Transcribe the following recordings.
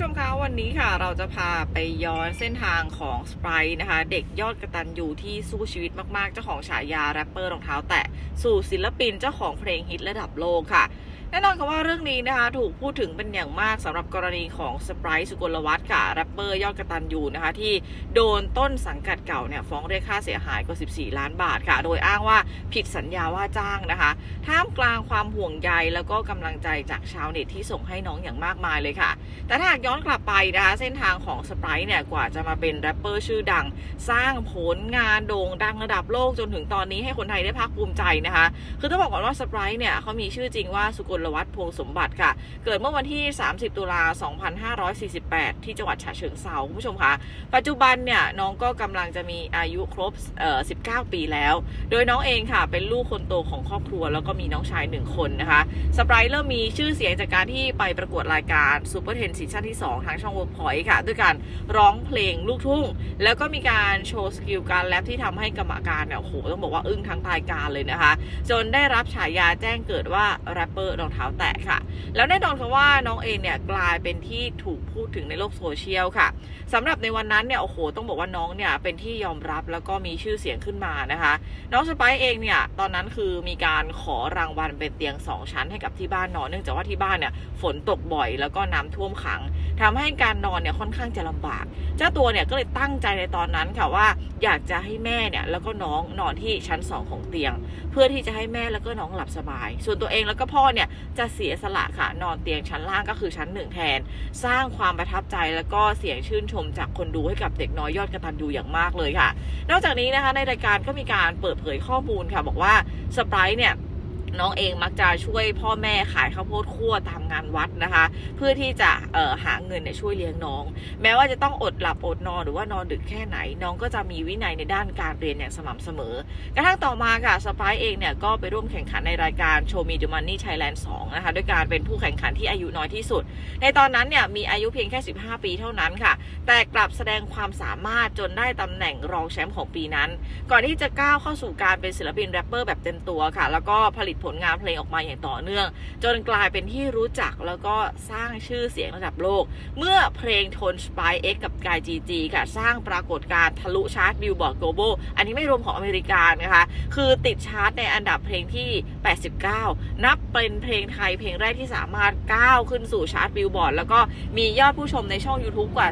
ู้ชมคะวันนี้ค่ะเราจะพาไปย้อนเส้นทางของสไปร์นะคะ เด็กยอดกระตันอยู่ที่สู้ชีวิตมากๆ เจ้าของฉายาแรปเปอร์รองเท้าแตะสู่ศิลปินเจ้าของเพลงฮิตระดับโลกค่ะ แน่นอนค่ะว่าเรื่องนี้นะคะถูกพูดถึงเป็นอย่างมากสำหรับกรณีของสปร์สุกลวัฒน์ค่ะแรปเปอร์ยอดกระตันยูนะคะที่โดนต้นสังกัดเก่าเนี่ยฟ้องเรียกค่าเสียหายกว่า 14 ล้านบาทค่ะ โดยอ้างว่าผิดสัญญาว่าจ้างนะคะท่ามกลางความห่วงใยแล้วก็กำลังใจจากชาวเน็ตที่ส่งให้น้องอย่างมากมายเลยค่ะ แต่ถ้าหากย้อนกลับไปนะคะเส้นทางของสปร์เนี่ยกว่าจะมาเป็นแรปเปอร์ชื่อดัง สร้างผลงานโด่งดังระดับโลกจนถึงตอนนี้ให้คนไทยได้ภาคภูมิใจนะคะ คือต้องบอกก่อนว่าสปร์เนี่ยเขามีชื่อจริงว่าสุกลลวัฒน์พวงสมบัติค่ะ เกิดเมื่อวันที่ 30 ตุลา 2548 ที่จังหวัดฉะเชิงเซาคุณผู้ชมคะปัจจุบันเนี่ยน้องก็กำลังจะมีอายุครบเอ่อ19 ปีแล้ว โดยน้องเองค่ะ เป็นลูกคนโตของครอบครัว แล้วก็มีน้องชายหนึ่งคนนะคะสไปร์เริ่มมีชื่อเสียงจากการที่ไปประกวดรายการซูเปอร์เทนซีซั่นที่ 2 ทางช่อง Workpoint ค่ะ ด้วยการร้องเพลงลูกทุ่ง แล้วก็มีการโชว์สกิลการแรปที่ทำให้กรรมการเนี่ยโอ้โหต้องบอกว่าอึ้งทั้งรายการเลยนะคะ จนได้รับฉายาแจ้งเกิดว่าแรปเปอร์รองเท้าแตะค่ะ แล้วแน่นอนค่ะว่าน้องเองเนี่ยกลายเป็นที่ถูกพูดถึงในโลกโซเชียลค่ะสำหรับในวันนั้นเนี่ยโอ้โหต้องบอกว่าน้องเนี่ยเป็นที่ยอมรับแล้วก็มีชื่อเสียงขึ้นมานะคะ น้องสไปเองเนี่ยตอนนั้นคือมีการขอรางวัลเป็นเตียง 2 ชั้นให้กับที่บ้านนอนเนื่องจากว่าที่บ้านเนี่ยฝนตกบ่อยแล้วก็น้ำท่วมขัง ทำให้การนอนเนี่ยค่อนข้างจะลำบาก เจ้าตัวเนี่ยก็เลยตั้งใจในตอนนั้นค่ะว่า อยากจะให้แม่เนี่ยแล้วก็น้องนอนที่ชั้น 2 ของเตียง เพื่อที่จะให้แม่แล้วก็น้องหลับสบาย ส่วนตัวเองแล้วก็พ่อเนี่ยจะเสียสละค่ะนอนเตียงชั้นล่างก็คือชั้นหนึ่งแทน สร้างความประทับใจแล้วก็เสียงชื่นชมจากคนดูให้กับเด็กน้อยยอดกระตันยูอย่างมากเลยค่ะ นอกจากนี้นะคะในรายการก็มีการเปิดเผยข้อมูลค่ะบอกว่าสไปร์เนี่ย น้องเองมักจะช่วยพ่อแม่ขายข้าวโพดคั่วตามงานวัดนะคะ เพื่อที่จะหาเงินเนี่ยช่วยเลี้ยงน้อง แม้ว่าจะต้องอดหลับอดนอนหรือว่านอนดึกแค่ไหน น้องก็จะมีวินัยในด้านการเรียนอย่างสม่ำเสมอ กระทั่งต่อมาค่ะสปร์เองเนี่ยก็ไปร่วมแข่งขันในรายการโชว์มีดูมันนี่ไทยแลนด์2นะคะด้วยการเป็นผู้แข่งขันที่อายุน้อยที่สุด ในตอนนั้นเนี่ยมีอายุเพียงแค่ 15 ปีเท่านั้นค่ะ แต่กลับแสดงความสามารถจนได้ตำแหน่งรองแชมป์ของปีนั้น ก่อนที่จะก้าวเข้าสู่การเป็นศิลปินแรปเปอร์แบบเต็มตัวค่ะ แล้วก็ผลิตผลงานเพลงออกมาอย่างต่อเนื่อง จนกลายเป็นที่รู้จักแล้วก็สร้างชื่อเสียงระดับโลก เมื่อเพลงทนสปายเอ็กกับกายจีจีค่ะ สร้างปรากฏการณ์ทะลุชาร์ตบิลบอร์ด global อันนี้ไม่รวมของอเมริกานะคะ คือติดชาร์ตในอันดับเพลงที่ 89 นับเป็นเพลงไทยเพลงแรกที่สามารถก้าวขึ้นสู่ชาร์ตบิลบอร์ดแล้วก็มียอดผู้ชมในช่อง YouTube กว่า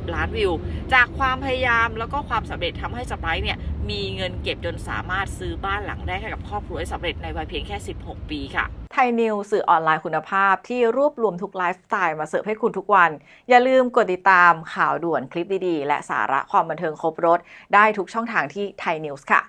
420 ล้านวิว จากความพยายามแล้วก็ความสำเร็จทำให้สไปร์เนี่ยมีเงินเก็บจนสามารถซื้อบ้านหลังแรกให้กับครอบครัวได้สำเร็จในวัยเพียงแค่ 16 ปีค่ะไทยนิวสื่อออนไลน์คุณภาพที่รวบรวมทุกไลฟ์สไตล์มาเสิร์ฟให้คุณทุกวัน อย่าลืมกดติดตามข่าวด่วนคลิปดีๆ และสาระความบันเทิงครบรถ ได้ทุกช่องทางที่ไทยนิวส์ค่ะ